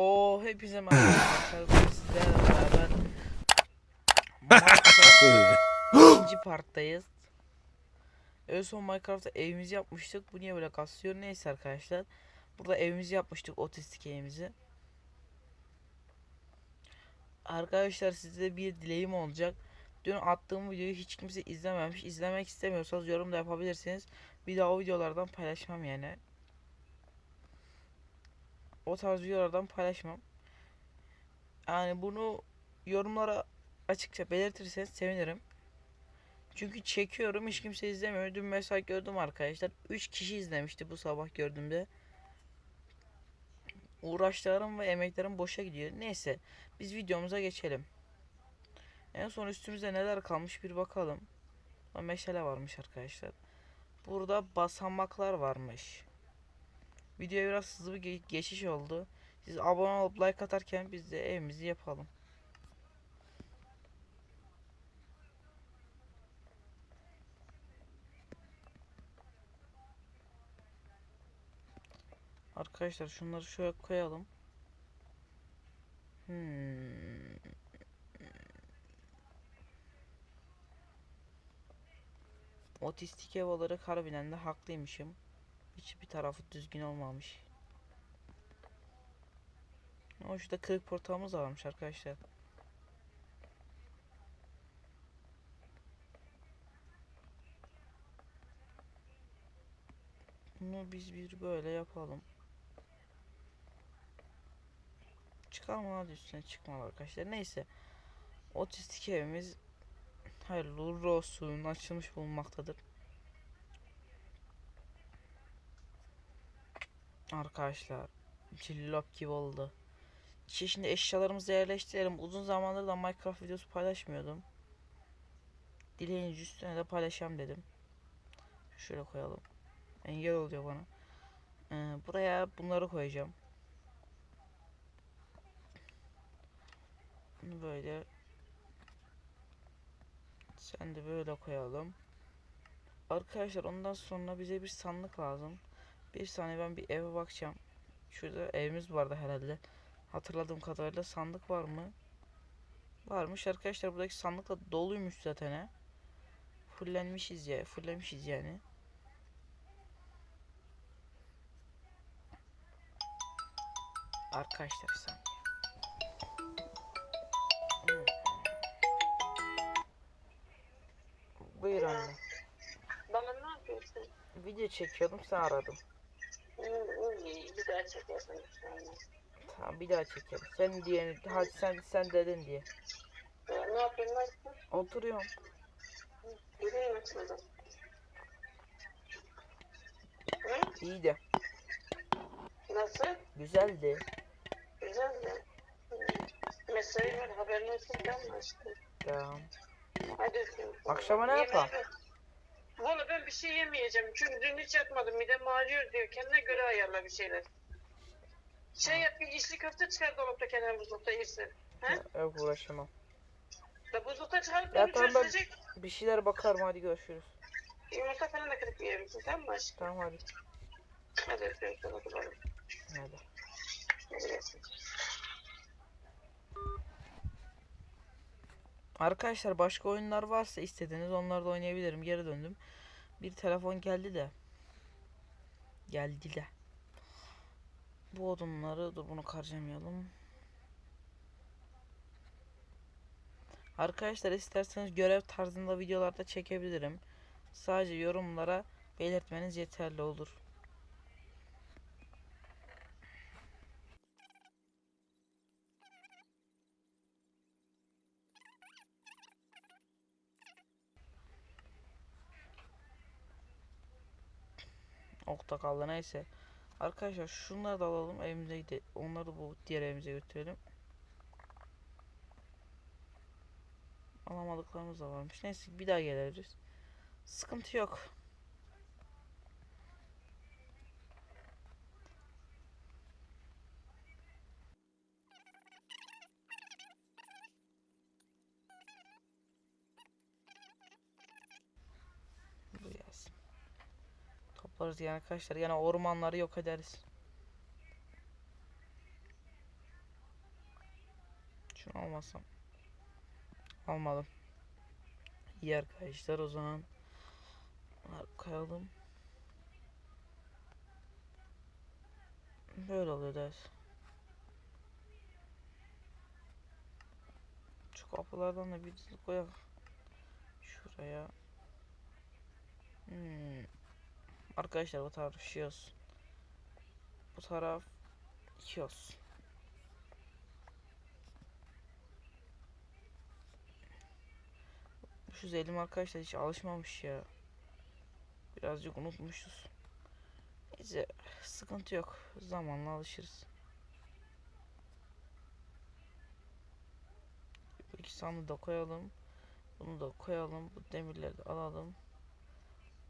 Oo hepinize merhaba arkadaşlar. Sizlerle beraber Minecraft ikinci parttayız. En son Minecraft'ta evimizi yapmıştık. Bu niye böyle kasıyor? Neyse arkadaşlar. Burada evimizi yapmıştık. Otistik evimizi. Arkadaşlar size bir dileğim olacak. Dün attığım videoyu hiç kimse izlememiş. İzlemek istemiyorsanız yorum da yapabilirsiniz. Bir daha o videolardan paylaşmam yani o tarz videolardan paylaşmam. Yani bunu yorumlara açıkça belirtirseniz sevinirim. Çünkü çekiyorum hiç kimse izlemiyor. Dün mesela gördüm arkadaşlar. 3 kişi izlemişti bu sabah gördüğümde. Uğraşlarım ve emeklerim boşa gidiyor. Neyse biz videomuza geçelim. En son üstümüzde neler kalmış bir bakalım. Meşale varmış arkadaşlar. Burada basamaklar varmış. Videoya biraz hızlı bir ge- geçiş oldu. Siz abone olup like atarken biz de evimizi yapalım. Arkadaşlar şunları şöyle koyalım. Hmm. Otistik ev olarak harbiden de haklıymışım. Hiçbir tarafı düzgün olmamış. Ama şurada kırık portağımız varmış arkadaşlar. Bunu biz bir böyle yapalım. Çıkalım hadi üstüne çıkmalı arkadaşlar. Neyse. Otistik evimiz hayırlı uğurlu olsun açılmış bulunmaktadır. Arkadaşlar cillop gibi oldu. Şimdi eşyalarımızı yerleştirelim. Uzun zamandır da Minecraft videosu paylaşmıyordum. Dileğiniz üstüne de paylaşacağım dedim. Şöyle koyalım. Engel oluyor bana. Ee, buraya bunları koyacağım. Böyle sen de böyle koyalım. Arkadaşlar ondan sonra bize bir sandık lazım. Bir saniye ben bir eve bakacağım. Şurada evimiz vardı herhalde. Hatırladığım kadarıyla sandık var mı? Varmış arkadaşlar buradaki sandık da doluymuş zaten he. Fullenmişiz ya, fullemişiz yani. Arkadaşlar. Hmm. Buyur anne. Bana ne yapıyorsun? Video çekiyordum sen aradım. İyi, bir daha. Tamam bir daha çekelim. Sen diye hadi sen sen dedin diye. Ya, ne yapıyorsun? Nasılsın? Oturuyorum. Yürüyün açmadan. Hı? İyi de. Nasıl? Güzeldi. Güzel de. Hı. Mesai var haberin olsun ben mi aşkım? Tamam. Hadi. Akşama ne yapalım? Valla ben bir şey yemeyeceğim. Çünkü dün hiç yatmadım. Midem ağrıyor diyor. Kendine göre ayarla bir şeyler. Şey yap bir içli köfte çıkar dolapta kenara buzlukta yersin. He? Yok uğraşamam. Da buzlukta çıkarıp Ya tamam ben- çözecek. Bir şeyler bakarım hadi görüşürüz. Yumurta falan da kırıp yiyebilirsin tamam mı aşkım? Tamam hadi. Hadi öpüyorum sana kulağım. Hadi. Hadi Arkadaşlar başka oyunlar varsa istediğiniz onları da oynayabilirim. Geri döndüm. Bir telefon geldi de. Geldi de. Bu odunları dur bunu harcamayalım. Arkadaşlar isterseniz görev tarzında videolarda çekebilirim. Sadece yorumlara belirtmeniz yeterli olur. Okta kaldı neyse. Arkadaşlar şunları da alalım evimize gidelim. Onları bu diğer evimize götürelim. Alamadıklarımız da varmış. Neyse bir daha geliriz. Sıkıntı yok. Bu yazsın. Toplarız yani arkadaşlar. Yani ormanları yok ederiz. Şunu almasam. Almadım. İyi arkadaşlar o zaman. Bunları koyalım. Böyle oluyor ders. Şu kapılardan da bir koyak. Şuraya. Hmm. Arkadaşlar bu taraf şey olsun. Bu taraf iki olsun. Şu elim arkadaşlar hiç alışmamış ya. Birazcık unutmuşuz. Neyse sıkıntı yok. Zamanla alışırız. Bu iki sandığı da koyalım. Bunu da koyalım. Bu demirleri de alalım.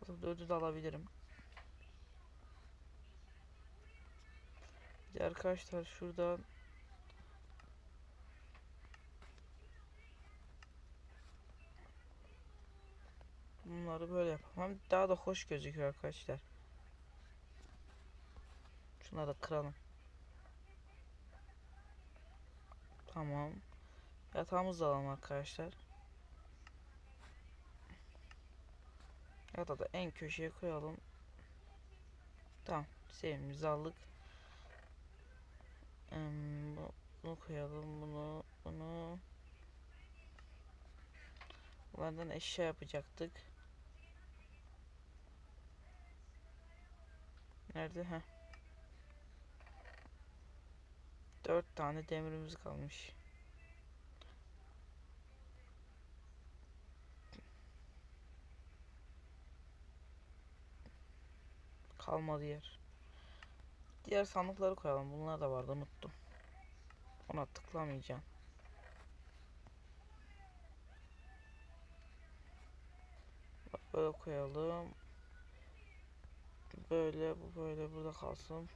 Bu dördü de alabilirim. Arkadaşlar şurada Bunları böyle yapalım. Hem daha da hoş gözüküyor arkadaşlar. Şunları da kıralım. Tamam. Yatağımızı da alalım arkadaşlar. Yatağı da en köşeye koyalım. Tamam. Sevimimizi aldık. Bu- bunu koyalım. Bunu, bunu. Bunlardan eşya yapacaktık. Nerede? Heh. Dört tane demirimiz kalmış. Kalmadı yer. Diğer sandıkları koyalım. Bunlar da vardı unuttum. Ona tıklamayacağım. Böyle koyalım. Böyle bu böyle burada kalsın.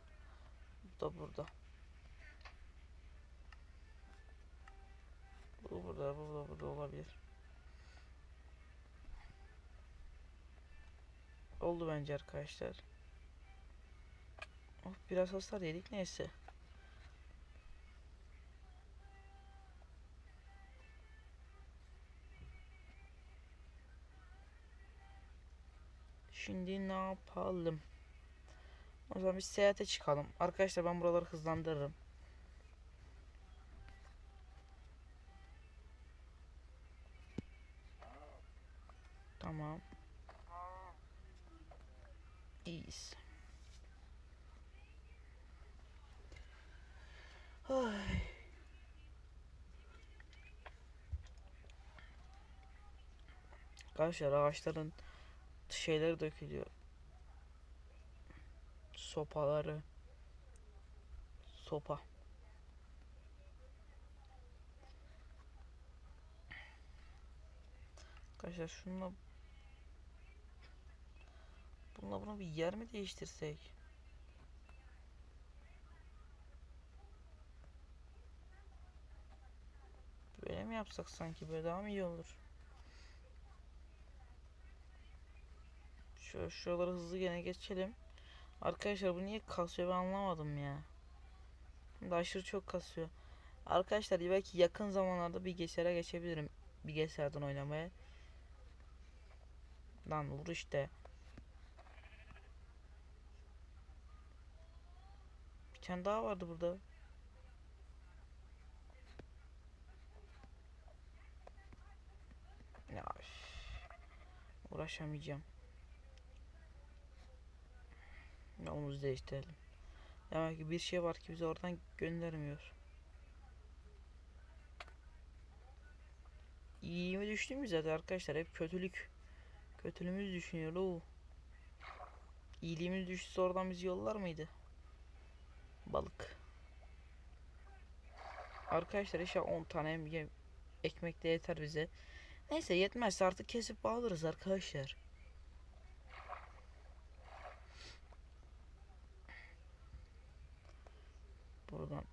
Bu da burada. Bu burada, bu da burada olabilir. Oldu bence arkadaşlar. Oh, biraz hasar yedik neyse. Şimdi ne yapalım? O zaman biz seyahate çıkalım. Arkadaşlar ben buraları hızlandırırım. Tamam. İyiyiz. Ay. Arkadaşlar ağaçların şeyleri dökülüyor. Sopaları. Sopa. Arkadaşlar şununla Bununla bunu bir yer mi değiştirsek? Böyle mi yapsak sanki böyle daha mı iyi olur? Şöyle şuraları hızlı gene geçelim. Arkadaşlar bu niye kasıyor ben anlamadım ya. Şimdi aşırı çok kasıyor. Arkadaşlar belki yakın zamanlarda bir bilgisayara geçebilirim. Bilgisayardan oynamaya. Lan vur işte. Bir tane daha vardı burada. Ya uğraşamayacağım. Ya onu değiştirelim. Demek ki bir şey var ki bizi oradan göndermiyor. İyi mi düştüğümüz zaten arkadaşlar hep kötülük. Kötülüğümüz düşünüyor o. İyiliğimiz düşse oradan bizi yollar mıydı? Balık. Arkadaşlar inşallah 10 tane ekmek de yeter bize. Neyse yetmezse artık kesip bağlarız arkadaşlar. Buradan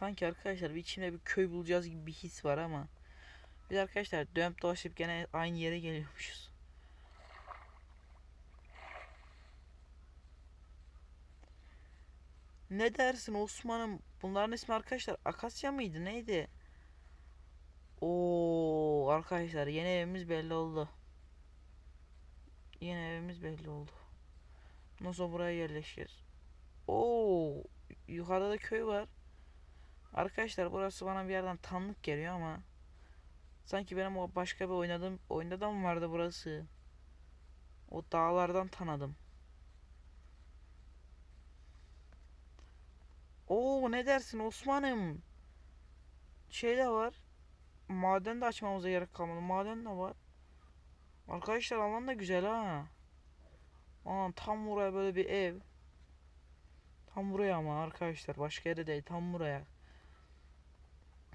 Sanki arkadaşlar bir içimde bir köy bulacağız gibi bir his var ama. Biz arkadaşlar dönüp dolaşıp gene aynı yere geliyormuşuz. Ne dersin Osman'ım? Bunların ismi arkadaşlar Akasya mıydı? Neydi? Oo arkadaşlar yeni evimiz belli oldu. Yeni evimiz belli oldu. Nasıl buraya yerleşeceğiz? Oo yukarıda da köy var. Arkadaşlar burası bana bir yerden tanıdık geliyor ama sanki benim o başka bir oynadığım oyunda da mı vardı burası? O dağlardan tanıdım. Oo ne dersin Osman'ım? Şey de var. Maden de açmamıza gerek kalmadı. Maden de var. Arkadaşlar alan da güzel ha. Aa, tam buraya böyle bir ev. Tam buraya ama arkadaşlar başka yere değil tam buraya.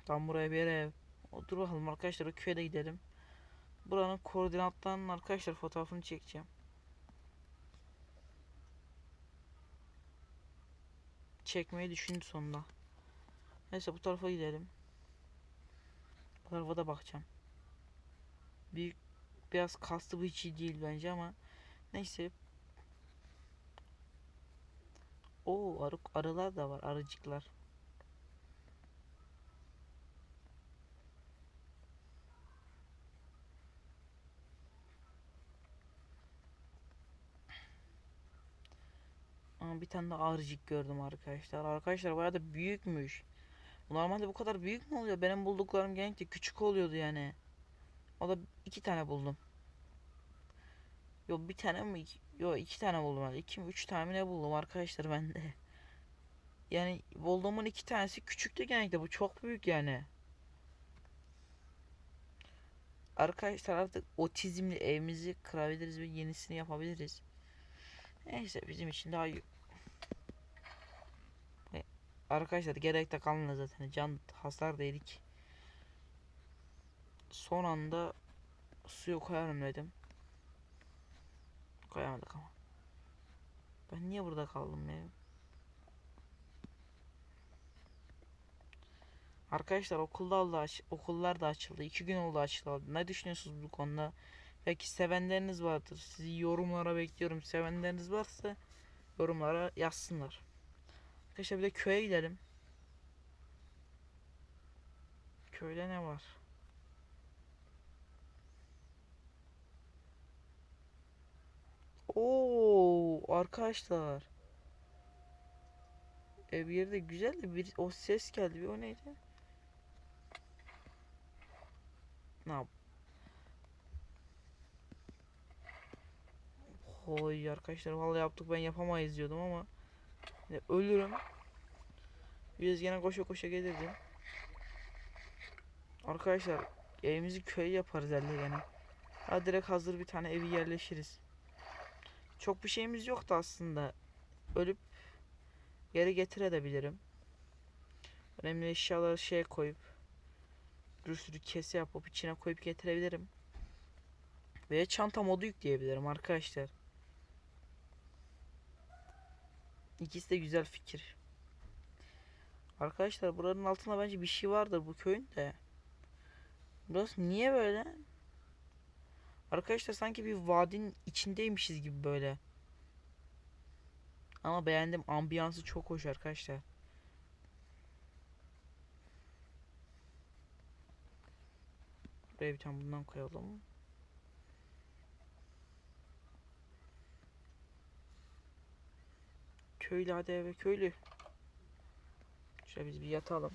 Tam buraya bir ev. O, dur bakalım arkadaşlar o köye de gidelim. Buranın koordinatlarının arkadaşlar fotoğrafını çekeceğim. Çekmeyi düşündüm sonunda. Neyse bu tarafa gidelim. Bu tarafa da bakacağım. Büyük biraz kastı bu hiç iyi değil bence ama neyse. Oo arı, arılar da var arıcıklar. Ama bir tane de arıcık gördüm arkadaşlar. Arkadaşlar bayağı da büyükmüş. Normalde bu kadar büyük mü oluyor? Benim bulduklarım genellikle küçük oluyordu yani. O da iki tane buldum. Yok bir tane mi? Yok iki tane buldum. herhalde. İki mi üç tane mi ne buldum arkadaşlar ben de. Yani bulduğumun iki tanesi küçüktü genellikle. Bu çok büyük yani. Arkadaşlar artık otizmli evimizi kırabiliriz ve yenisini yapabiliriz. Neyse bizim için daha Arkadaşlar gerek de kalmadı zaten. Can hasar değdik. Son anda suyu koyarım dedim. Koyamadık ama. Ben niye burada kaldım ya? Arkadaşlar okullar da aç okullar da açıldı. İki gün oldu açıldı. Ne düşünüyorsunuz bu konuda? Belki sevenleriniz vardır. Sizi yorumlara bekliyorum. Sevenleriniz varsa yorumlara yazsınlar. Arkadaşlar bir de köye gidelim. Köyde ne var? Oo arkadaşlar. E bir yerde güzel de bir o ses geldi. Bir o neydi? Ne yap? Oy arkadaşlar vallahi yaptık ben yapamayız diyordum ama ya ölürüm. Biz gene koşa koşa gelirdim. Arkadaşlar evimizi köye yaparız elde gene. Ha direkt hazır bir tane evi yerleşiriz. Çok bir şeyimiz yoktu aslında. Ölüp geri getirebilirim. Önemli eşyaları şeye koyup bir sürü kese yapıp içine koyup getirebilirim. Veya çanta modu yükleyebilirim arkadaşlar. İkisi de güzel fikir. Arkadaşlar buranın altında bence bir şey vardır bu köyün de. Burası niye böyle? Arkadaşlar sanki bir vadinin içindeymişiz gibi böyle. Ama beğendim. Ambiyansı çok hoş arkadaşlar. Buraya bir tane bundan koyalım. Köylü hadi eve köylü. Şöyle biz bir yatalım.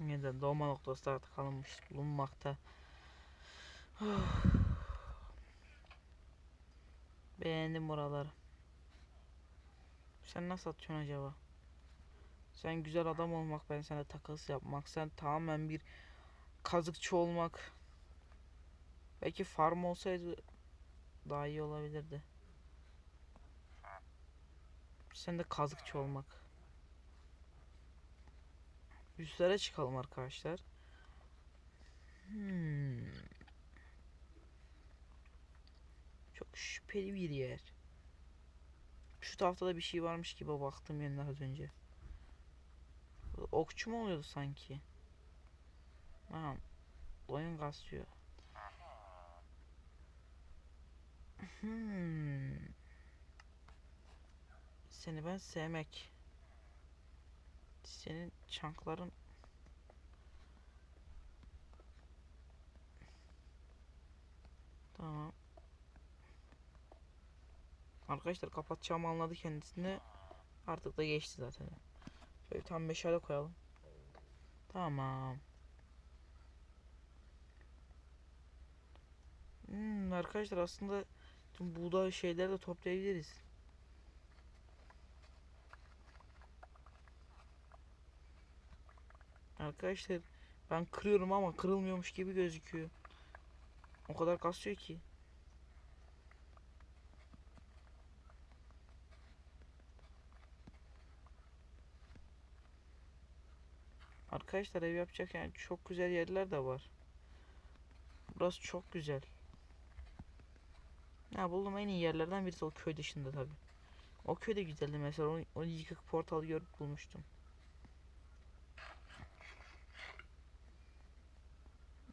Yeniden doğma noktası artık alınmış bulunmakta. Beğendim buraları. Sen nasıl atıyorsun acaba? Sen güzel adam olmak, ben sana takas yapmak, sen tamamen bir kazıkçı olmak. Belki farm olsaydı daha iyi olabilirdi. Sen de kazıkçı olmak. Üstlere çıkalım arkadaşlar. Hmm. Çok şüpheli bir yer. Şu tarafta da bir şey varmış gibi baktım yeniden az önce. Okçu mu oluyordu sanki? Aha. Oyun kasıyor. Hmm. Seni ben sevmek. Senin çankların Tamam. Arkadaşlar kapatacağımı anladı kendisini. Artık da geçti zaten. Şöyle tam meşale koyalım. Tamam. Hmm, arkadaşlar aslında tüm buğday şeyleri de toplayabiliriz. Arkadaşlar ben kırıyorum ama kırılmıyormuş gibi gözüküyor. O kadar kasıyor ki. Arkadaşlar ev yapacak yani çok güzel yerler de var. Burası çok güzel. Ya buldum en iyi yerlerden birisi o köy dışında tabi. O köy de güzeldi mesela onu, onu yıkık portalı görüp bulmuştum.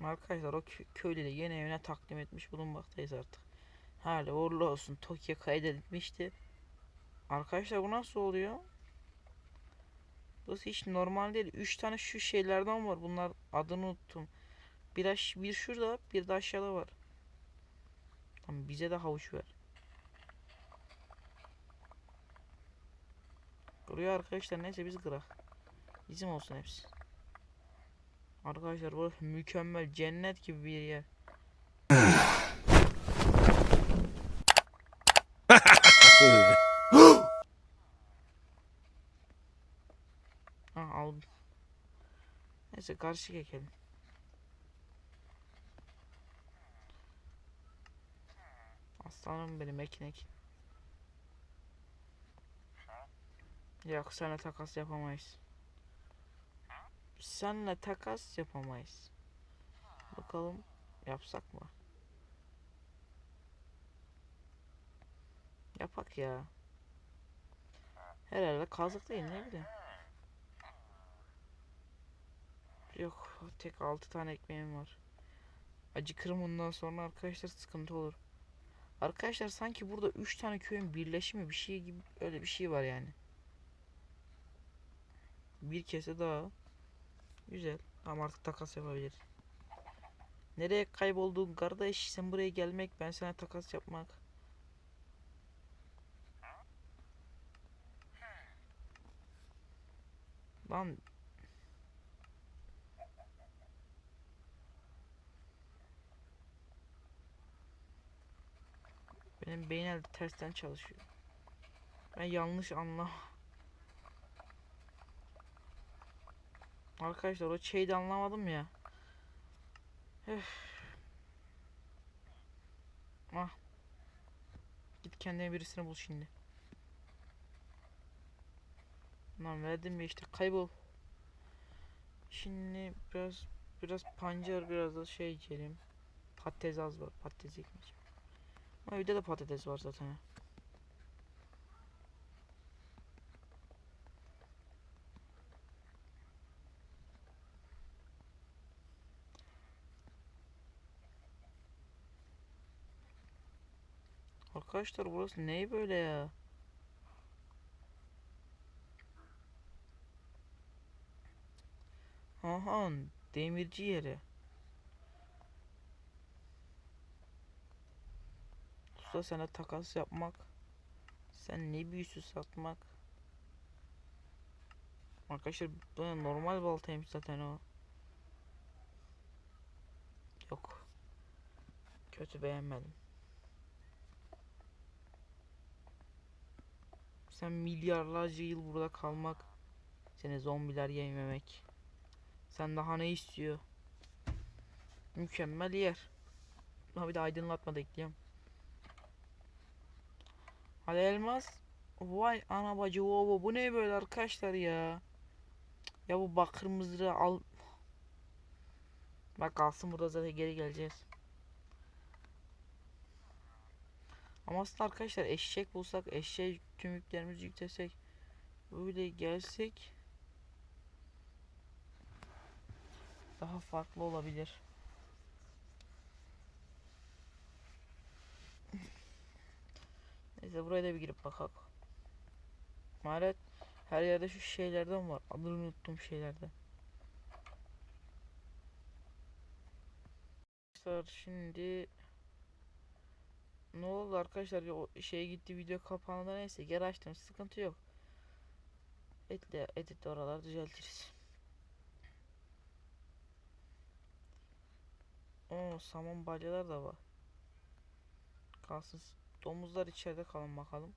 Arkadaşlar o kö- de yeni evine takdim etmiş bulunmaktayız artık. Hala uğurlu olsun Tokyo kaydedilmişti. Arkadaşlar bu nasıl oluyor? Burası hiç normal değil. 3 tane şu şeylerden var. Bunlar adını unuttum. Bir, aş bir şurada, bir de aşağıda var. Tamam bize de havuç ver. Buraya arkadaşlar neyse biz kırak. Bizim olsun hepsi. Arkadaşlar burası mükemmel cennet gibi bir yer. Ha aldım. Neyse karşı geçelim. Aslanım benim ekin. Yok seninle takas yapamayız. Seninle takas yapamayız. Bakalım yapsak mı? Yapak ya. Herhalde kazık değil ne bileyim. Yok tek 6 tane ekmeğim var. Acıkırım ondan sonra arkadaşlar sıkıntı olur. Arkadaşlar sanki burada 3 tane köyün birleşimi bir şey gibi öyle bir şey var yani. Bir kese daha. Güzel. Tamam artık takas yapabiliriz. Nereye kayboldun kardeş? Sen buraya gelmek, ben sana takas yapmak. Lan Benim beyin elde tersten çalışıyor. Ben yanlış anla. Arkadaşlar o şeyi de anlamadım ya. Üf. Ah. Git kendine birisini bul şimdi. Lan verdim ya işte kaybol. Şimdi biraz biraz pancar biraz da şey içelim. Patates az var patates ekmeyeceğim. Ama evde de patates var zaten. ha. Arkadaşlar burası ne böyle ya? Aha demirci yeri. Usta sana takas yapmak. Sen ne büyüsü satmak. Arkadaşlar bu normal baltaymış zaten o. Yok. Kötü beğenmedim. Sen milyarlarca yıl burada kalmak. Seni zombiler yememek. Sen daha ne istiyor? Mükemmel yer. Ha bir de aydınlatma da ekleyeyim. Hadi elmas. Vay ana bacı ovo bu ne böyle arkadaşlar ya. Ya bu bakır mızrağı al. Bak kalsın burada zaten geri geleceğiz. Ama aslında arkadaşlar eşek bulsak eşeği tüm yüklerimizi yüklesek böyle gelsek daha farklı olabilir. Neyse buraya da bir girip bakalım. Maharet her yerde şu şeylerden var. Adını unuttum şeylerden. Arkadaşlar şimdi ne oldu arkadaşlar o şey gitti video kapandı neyse geri açtım sıkıntı yok. Etle edit oralar düzeltiriz. Oo saman balyalar da var. Kalsın domuzlar içeride kalın bakalım.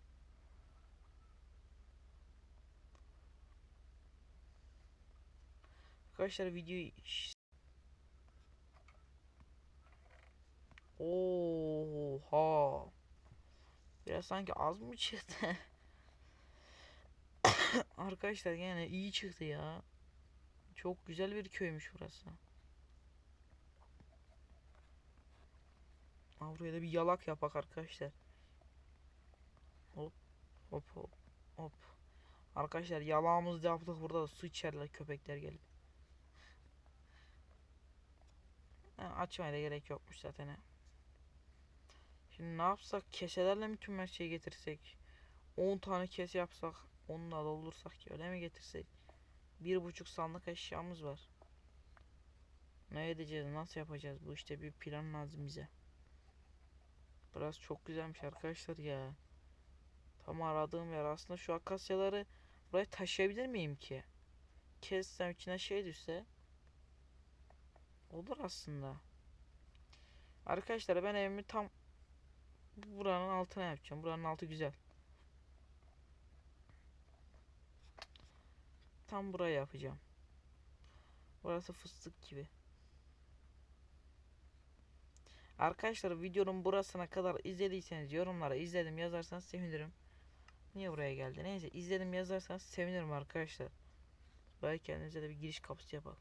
Arkadaşlar videoyu. Oha. Biraz sanki az mı çıktı? Arkadaşlar yine iyi çıktı ya. Çok güzel bir köymüş burası. Aa, buraya da bir yalak yapak arkadaşlar. Hop hop hop. Arkadaşlar yalağımızı yaptık burada da su içerler köpekler gelip. Açmaya da gerek yokmuş zaten. ha. Şimdi ne yapsak? Keselerle mi tüm her şeyi getirsek? 10 tane kese yapsak, onunla doldursak ki öyle mi getirsek? Bir buçuk sandık eşyamız var. Ne edeceğiz? Nasıl yapacağız? Bu işte bir plan lazım bize. Burası çok güzelmiş arkadaşlar ya. Tam aradığım yer aslında şu akasyaları buraya taşıyabilir miyim ki? Kessem içine şey düşse olur aslında. Arkadaşlar ben evimi tam buranın altına yapacağım. Buranın altı güzel. Tam buraya yapacağım. Burası fıstık gibi. Arkadaşlar videonun burasına kadar izlediyseniz yorumlara izledim yazarsanız sevinirim. Niye buraya geldi? Neyse izledim yazarsanız sevinirim arkadaşlar. Belki kendimize de bir giriş kapısı yapalım.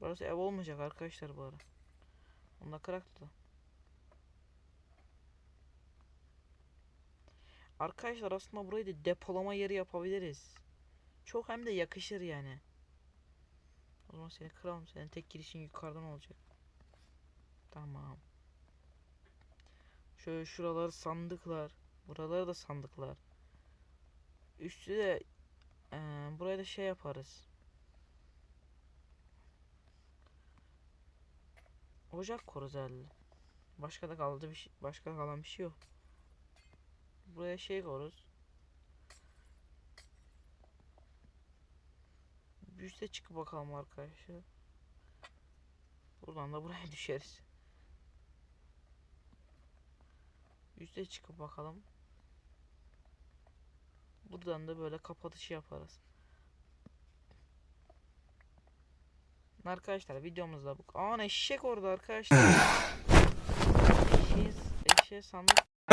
Burası ev olmayacak arkadaşlar bu ara. Onda kıraktı. Arkadaşlar aslında burayı da depolama yeri yapabiliriz. Çok hem de yakışır yani. O zaman seni kıralım. Senin tek girişin yukarıdan olacak. Tamam. Şöyle şuraları sandıklar. Buraları da sandıklar. Üstü de eee buraya da şey yaparız. Ocak koruz herhalde. Başka da kaldı bir şey, başka kalan bir şey yok. Buraya şey koruz. Üste çıkıp bakalım arkadaşlar. Buradan da buraya düşeriz. Üste çıkıp bakalım. Buradan da böyle kapatışı yaparız. Arkadaşlar videomuzda bu. Aa eşek orada arkadaşlar. Eşeğe, eşeğe sandık.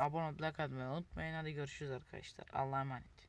Abone like atmayı unutmayın. Hadi görüşürüz arkadaşlar. Allah'a emanet.